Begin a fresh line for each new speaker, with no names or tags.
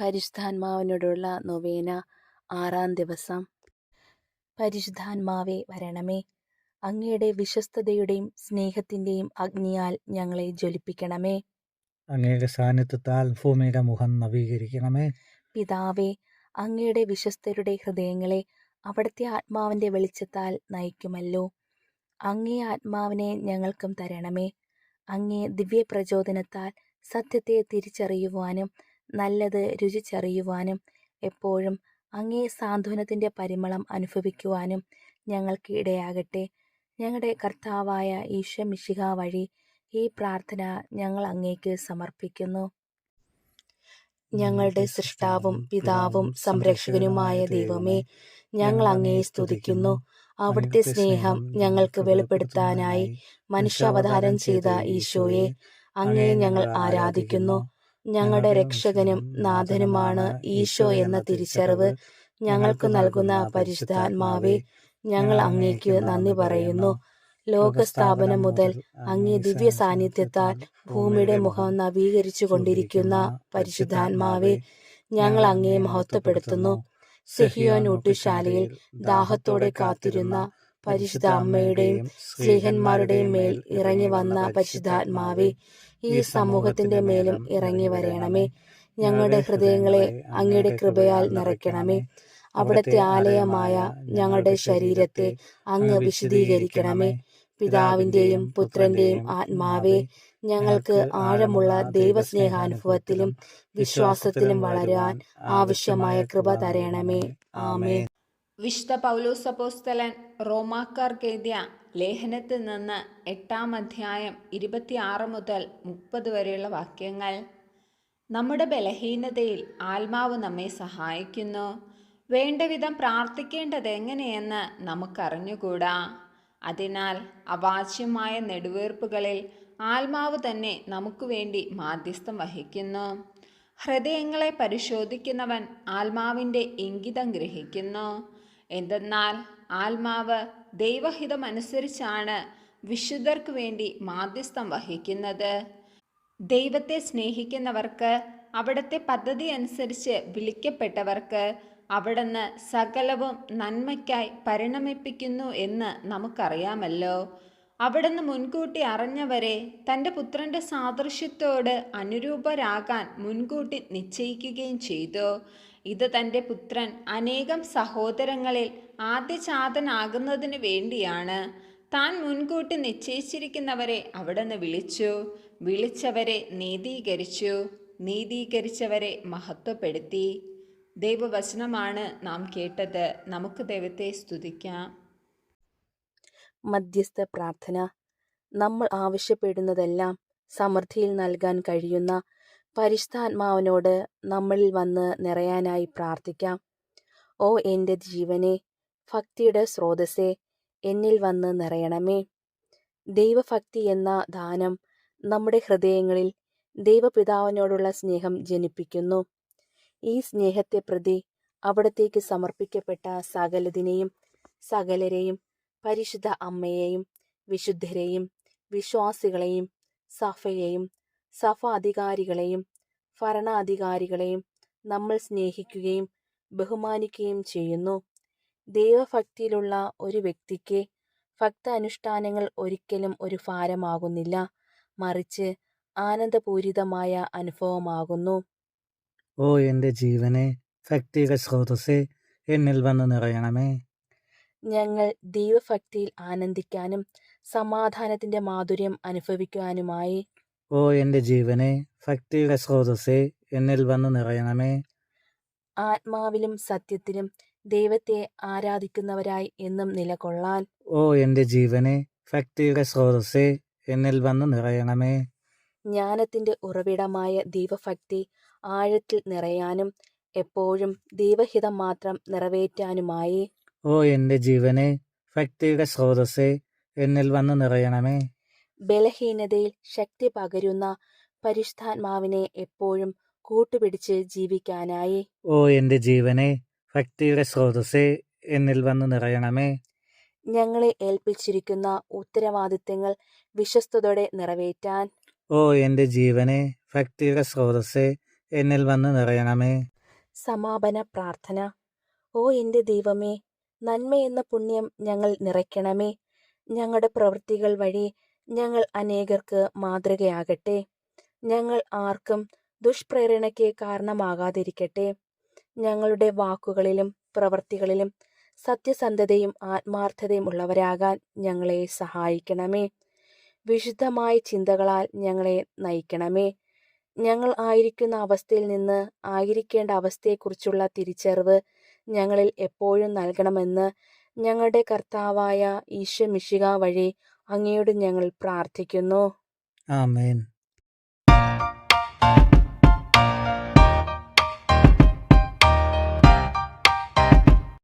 പരിശുദ്ധാത്മാവിനോടുള്ള നൊവേന ആറാം ദിവസം. പരിശുദ്ധാത്മാവേ വരണമേ. അങ്ങയുടെ വിശ്വസ്തതയുടെയും സ്നേഹത്തിന്റെയും അഗ്നിയാൽ ഞങ്ങളെ ജ്വലിപ്പിക്കണമേ.
അങ്ങയുടെ സാന്നിധ്യത്താൽ ഭൂമിയുടെ മുഖം നവീകരിക്കണമേ.
പിതാവേ അങ്ങയുടെ വിശ്വസ്തരുടെ ഹൃദയങ്ങളെ അവിടുത്തെ ആത്മാവിന്റെ വെളിച്ചത്താൽ നയിക്കുമല്ലോ. അങ്ങേ ആത്മാവിനെ ഞങ്ങൾക്കും തരണമേ. അങ്ങേ ദിവ്യ പ്രചോദനത്താൽ സത്യത്തെ തിരിച്ചറിയുവാനും നല്ലത് രുചിച്ചറിയുവാനും എപ്പോഴും അങ്ങേ സാന്ത്വനത്തിന്റെ പരിമളം അനുഭവിക്കുവാനും ഞങ്ങൾക്ക് ഇടയാകട്ടെ. ഞങ്ങളുടെ കർത്താവായ ഈശോ മിശിഹ വഴി ഈ പ്രാർത്ഥന ഞങ്ങൾ അങ്ങേക്ക് സമർപ്പിക്കുന്നു. ഞങ്ങളുടെ സൃഷ്ടാവും പിതാവും സംരക്ഷകനുമായ ദൈവമേ ഞങ്ങൾ അങ്ങയെ സ്തുതിക്കുന്നു. അവിടുത്തെ സ്നേഹം ഞങ്ങൾക്ക് വെളിപ്പെടുത്താനായി മനുഷ്യാവതാരം ചെയ്ത ഈശോയെ അങ്ങേ ഞങ്ങൾ ആരാധിക്കുന്നു. ഞങ്ങളുടെ രക്ഷകനും നാഥനുമാണ് ഈശോ എന്ന തിരിച്ചറിവ്. ഞങ്ങൾക്ക് നൽകുന്ന പരിശുദ്ധാത്മാവെ ഞങ്ങൾ അങ്ങേക്ക് നന്ദി പറയുന്നു. ലോകസ്ഥാപനം മുതൽ അങ്ങേ ദിവ്യ സാന്നിധ്യത്താൽ ഭൂമിയുടെ മുഖം നവീകരിച്ചു കൊണ്ടിരിക്കുന്ന പരിശുദ്ധാത്മാവെ ഞങ്ങൾ അങ്ങേയെ മഹത്വപ്പെടുത്തുന്നു. സിഹിയോൻ ഊട്ടുശാലയിൽ ദാഹത്തോടെ കാത്തിരുന്ന പരിശുദ്ധ അമ്മയുടെയും സ്ത്രീഹന്മാരുടെയും മേൽ ഇറങ്ങി വന്ന പരിശുദ്ധാത്മാവേ ഈ സമൂഹത്തിന്റെ മേലും ഇറങ്ങി വരണമേ ഞങ്ങളുടെ ഹൃദയങ്ങളെ അങ്ങയുടെ കൃപയാൽ നിറയ്ക്കണമേ. അവിടുത്തെ ആലയമായ ഞങ്ങളുടെ ശരീരത്തെ അങ്ങ് വിശദീകരിക്കണമേ പിതാവിന്റെയും പുത്രന്റെയും ആത്മാവേ ഞങ്ങൾക്ക് ആഴമുള്ള ദൈവസ്നേഹാനുഭവത്തിലും വിശ്വാസത്തിലും വളരാൻ ആവശ്യമായ കൃപ തരണമേ ആമേ
വിശുദ്ധ പൗലോസ് അപ്പോസ്തലൻ റോമാക്കാർക്കെഴുതിയ ലേഖനത്തിൽ നിന്ന് എട്ടാം അധ്യായം ഇരുപത്തിയാറ് മുതൽ മുപ്പത് വരെയുള്ള വാക്യങ്ങൾ. നമ്മുടെ ബലഹീനതയിൽ ആത്മാവ് നമ്മെ സഹായിക്കുന്നു. വേണ്ടവിധം പ്രാർത്ഥിക്കേണ്ടത് എങ്ങനെയെന്ന് നമുക്കറിഞ്ഞുകൂടാ. അതിനാൽ അവാച്യമായ നെടുവീർപ്പുകളിൽ ആത്മാവ് തന്നെ നമുക്ക് വേണ്ടി മാധ്യസ്ഥം വഹിക്കുന്നു. ഹൃദയങ്ങളെ പരിശോധിക്കുന്നവൻ ആത്മാവിന്റെ ഇംഗിതം ഗ്രഹിക്കുന്നു. എന്തെന്നാൽ ആത്മാവ് ദൈവഹിതമനുസരിച്ചാണ് വിശുദ്ധർക്ക് വേണ്ടി മാധ്യസ്ഥം വഹിക്കുന്നത്. ദൈവത്തെ സ്നേഹിക്കുന്നവർക്ക് അവിടുത്തെ പദ്ധതി അനുസരിച്ച് വിളിക്കപ്പെട്ടവർക്ക് അവിടുന്ന് സകലവും നന്മയ്ക്കായി പരിണമിപ്പിക്കുന്നു എന്ന് നമുക്കറിയാമല്ലോ. അവിടുന്ന് മുൻകൂട്ടി അറിഞ്ഞവരെ തന്റെ പുത്രന്റെ സാദൃശ്യത്തോട് അനുരൂപരാകാൻ മുൻകൂട്ടി നിശ്ചയിക്കുകയും ചെയ്തു. ഇത് തന്റെ പുത്രൻ അനേകം സഹോദരങ്ങളിൽ ആദ്യചാതനാകുന്നതിന് വേണ്ടിയാണ്. താൻ മുൻകൂട്ടി നിശ്ചയിച്ചിരിക്കുന്നവരെ അവിടുന്ന് വിളിച്ചു. വിളിച്ചവരെ നീതീകരിച്ചു. നീതീകരിച്ചവരെ മഹത്വപ്പെടുത്തി. ദൈവവചനമാണ് നാം കേട്ടത്. നമുക്ക് ദൈവത്തെ സ്തുതിക്കാം.
മധ്യസ്ഥ പ്രാർത്ഥന. നമ്മൾ ആവശ്യപ്പെടുന്നതെല്ലാം സമൃദ്ധിയിൽ നൽകാൻ കഴിയുന്ന പരിശുദ്ധാത്മാവിനോട് നമ്മളിൽ വന്ന് നിറയാനായി പ്രാർത്ഥിക്കാം. ഓ എന്റെ ജീവനെ ഭക്തിയുടെ സ്രോതസ്സേ എന്നിൽ വന്ന് നിറയണമേ. ദൈവഭക്തി എന്ന ദാനം നമ്മുടെ ഹൃദയങ്ങളിൽ ദൈവപിതാവിനോടുള്ള സ്നേഹം ജനിപ്പിക്കുന്നു. ഈ സ്നേഹത്തെ പ്രതി അവിടത്തേക്ക് സമർപ്പിക്കപ്പെട്ട സകലതിനെയും സകലരെയും പരിശുദ്ധ അമ്മയെയും വിശുദ്ധരെയും വിശ്വാസികളെയും സഭയെയും സഭ അധികാരികളെയും ഭരണാധികാരികളെയും നമ്മൾ സ്നേഹിക്കുകയും ബഹുമാനിക്കുകയും ചെയ്യുന്നു. ദൈവഭക്തിയിലുള്ള ഒരു വ്യക്തിക്ക് ഭക്ത അനുഷ്ഠാനങ്ങൾ ഒരിക്കലും ഒരു ഭാരമാകുന്നില്ല. മറിച്ച് ആനന്ദപൂരിതമായ അനുഭവമാകുന്നു.
ഓ എന്റെ ജീവനെ ഭക്തിയുടെ സ്രോതസ്സേ എന്നിൽ വന്ന് നിറയണമേ.
ഞങ്ങൾ ദൈവഭക്തിയിൽ ആനന്ദിക്കാനും സമാധാനത്തിന്റെ മാധുര്യം അനുഭവിക്കുവാനുമായി
ഓ എന്റെ ജീവനെ ഭക്തിയുടെ സ്രോതസ്സേ എന്നിൽ വന്ന് നിറയണമേ.
ആത്മാവിലും സത്യത്തിലും ദൈവത്തെ ആരാധിക്കുന്നവരായി എന്നും നിലകൊള്ളാൻ.
ഓ എന്റെ ജീവനെ ഭക്തിയുടെ സ്രോതസ്സേ എന്നിൽ വന്ന് നിറയണമേ.
ജ്ഞാനത്തിന്റെ ഉറവിടമായ ദൈവഭക്തി ആഴത്തിൽ നിറയാനും എപ്പോഴും ദൈവഹിതം മാത്രം നിറവേറ്റാനുമായി.
ഓ എന്റെ ജീവനെ ഭക്തിയുടെ സ്രോതസ്സേ എന്നിൽ വന്ന് നിറയണമേ.
ബലഹീനതയിൽ ശക്തി പകരുന്ന പരിശുദ്ധാത്മാവിനെ എപ്പോഴും കൂട്ടുപിടിച്ച് ജീവിക്കാനായി.
ഓ എന്റെ ജീവനെ ഭക്തിയുടെ സ്രോതസ്സേ എന്നിൽ വന്ന് നിറയണമേ.
ഞങ്ങളെ ഏൽപ്പിച്ചിരിക്കുന്ന ഉത്തരവാദിത്തങ്ങൾ വിശ്വസ്തയോടെ നിറവേറ്റാൻ.
ഓ എന്റെ ജീവനെ ഭക്തിയുടെ സ്രോതസ്സേ എന്നിൽ വന്ന് നിറയണമേ.
സമാപന പ്രാർത്ഥന. ഓ എന്റെ ദൈവമേ നന്മ എന്ന പുണ്യം ഞങ്ങൾ നിറയ്ക്കണമേ. ഞങ്ങളുടെ പ്രവൃത്തികൾ വഴി ഞങ്ങൾ അനേകർക്ക് മാതൃകയാകട്ടെ. ഞങ്ങൾ ആർക്കും ദുഷ്പ്രേരണയ്ക്ക് കാരണമാകാതിരിക്കട്ടെ. ഞങ്ങളുടെ വാക്കുകളിലും പ്രവൃത്തികളിലും സത്യസന്ധതയും ആത്മാർത്ഥതയും ഉള്ളവരാകാൻ ഞങ്ങളെ സഹായിക്കണമേ. വിശുദ്ധമായ ചിന്തകളാൽ ഞങ്ങളെ നയിക്കണമേ. ഞങ്ങൾ ആയിരിക്കുന്ന അവസ്ഥയിൽ നിന്ന് ആയിരിക്കേണ്ട അവസ്ഥയെക്കുറിച്ചുള്ള തിരിച്ചറിവ് ഞങ്ങളിൽ എപ്പോഴും നൽകണമെന്ന് ഞങ്ങളുടെ കർത്താവായ ഈശോ വഴി അങ്ങയോട് ഞങ്ങൾ പ്രാർത്ഥിക്കുന്നു.
ആമേൻ.